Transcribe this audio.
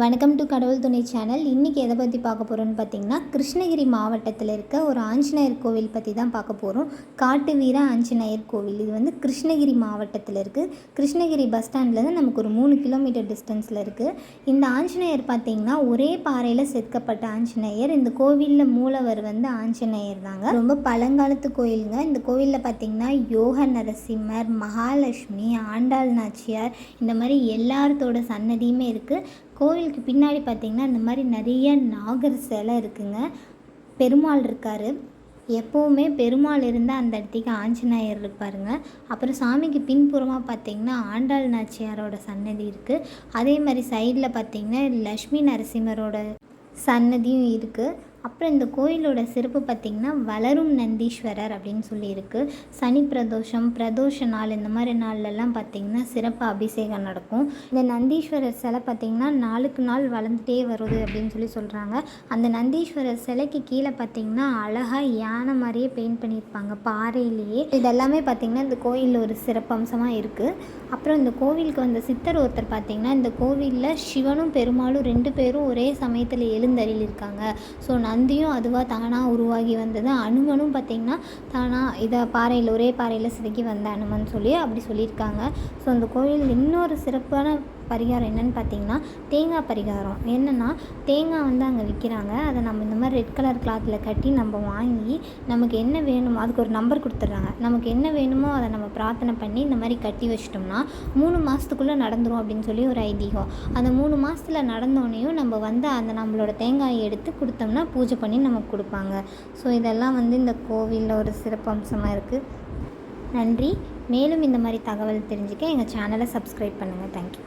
வணக்கம் டு கடவுள் துணை சேனல் இன்றைக்கி எதை பற்றி பார்க்க போகிறோன்னு பார்த்தீங்கன்னா கிருஷ்ணகிரி மாவட்டத்தில் இருக்க ஒரு ஆஞ்சநேயர் கோவில் பற்றி தான் பார்க்க போகிறோம் காட்டு வீர ஆஞ்சநேயர் கோவில். இது வந்து கிருஷ்ணகிரி மாவட்டத்தில் இருக்குது கிருஷ்ணகிரி பஸ் ஸ்டாண்ட்லேருந்து நமக்கு ஒரு மூணு கிலோமீட்டர் டிஸ்டன்ஸில் இருக்குது இந்த ஆஞ்சநேயர் பார்த்திங்கன்னா ஒரே பாறையில் செதுக்கப்பட்ட ஆஞ்சநேயர். இந்த கோவிலில் மூலவர் வந்து ஆஞ்சநேயர் தாங்க. ரொம்ப பழங்காலத்து கோயிலுங்க. இந்த கோவிலில் பார்த்திங்கன்னா யோக நரசிம்மர் மகாலட்சுமி ஆண்டாள் நாச்சியார் இந்த மாதிரி எல்லாத்தோட சன்னதியுமே இருக்குது கோவிலுக்கு பின்னாடி பார்த்திங்கன்னா இந்த மாதிரி நிறைய நாகர் சிலை இருக்குங்க. பெருமாள் இருக்கார். எப்போவுமே பெருமாள் இருந்தால் அந்த இடத்துக்கு ஆஞ்சநேயர் இருப்பாருங்க. அப்புறம் சாமிக்கு பின்புறமாக பார்த்தீங்கன்னா ஆண்டாள் நாச்சியாரோட சன்னதி இருக்குது அதே மாதிரி சைடில் பார்த்தீங்கன்னா லக்ஷ்மி நரசிம்மரோட சன்னதியும் இருக்குது அப்புறம் இந்த கோயிலோட சிறப்பு பார்த்திங்கன்னா வளரும் நந்தீஸ்வரர் அப்படின்னு சொல்லியிருக்கு. சனி பிரதோஷம் பிரதோஷ நாள் இந்த மாதிரி நாள்லலாம் பார்த்திங்கன்னா சிறப்பு அபிஷேகம் நடக்கும். இந்த நந்தீஸ்வரர் சிலை பார்த்திங்கன்னா நாளுக்கு நாள் வளர்ந்துட்டே வருது அப்படின்னு சொல்லி சொல்கிறாங்க அந்த நந்தீஸ்வரர் சிலைக்கு கீழே பார்த்திங்கன்னா அழகாக யானை மாதிரியே பெயிண்ட் பண்ணியிருப்பாங்க பாறையிலேயே. இதெல்லாமே பார்த்திங்கன்னா இந்த கோயிலில் ஒரு சிறப்பம்சமாக இருக்குது அப்புறம் இந்த கோவிலுக்கு வந்த சித்தர் ஒருத்தர் பார்த்திங்கன்னா இந்த கோவிலில் சிவனும் பெருமாளும் ரெண்டு பேரும் ஒரே சமயத்தில் எழுந்தருளி ஸோ நான் நந்தியும் அதுவாக தானாக உருவாகி வந்தது. அனுமனும் பார்த்திங்கன்னா தானாக இதை பாறையில் ஒரே பாறையில் செதுக்கி வந்த அனுமன் சொல்லி அப்படி சொல்லியிருக்காங்க. ஸோ அந்த கோயில் இன்னொரு சிறப்பான பரிகாரம் என்னென்னு பார்த்தீங்கன்னா தேங்காய் பரிகாரம். என்னென்னா தேங்காய் வந்து அங்கே விற்கிறாங்க அதை நம்ம இந்த மாதிரி ரெட் கலர் கிளாத்தில் கட்டி நம்ம வாங்கி நமக்கு என்ன வேணுமோ அதுக்கு ஒரு நம்பர் கொடுத்துட்றாங்க. நமக்கு என்ன வேணுமோ அதை நம்ம பிரார்த்தனை பண்ணி இந்த மாதிரி கட்டி வச்சிட்டோம்னா மூணு மாதத்துக்குள்ளே நடந்துரும் அப்படின்னு சொல்லி ஒரு ஐதீகம். அந்த மூணு மாதத்தில் நடந்தோடனையும் நம்ம வந்து அந்த நம்மளோட தேங்காயை எடுத்து கொடுத்தோம்னா பூஜை பண்ணி நமக்கு கொடுப்பாங்க. ஸோ இதெல்லாம் வந்து இந்த கோவிலில் ஒரு சிறப்பம்சமாக இருக்குது நன்றி. மேலும் இந்த மாதிரி தகவல் தெரிஞ்சுக்க எங்கள் சேனலை சப்ஸ்கிரைப் பண்ணுங்கள் தேங்க்யூ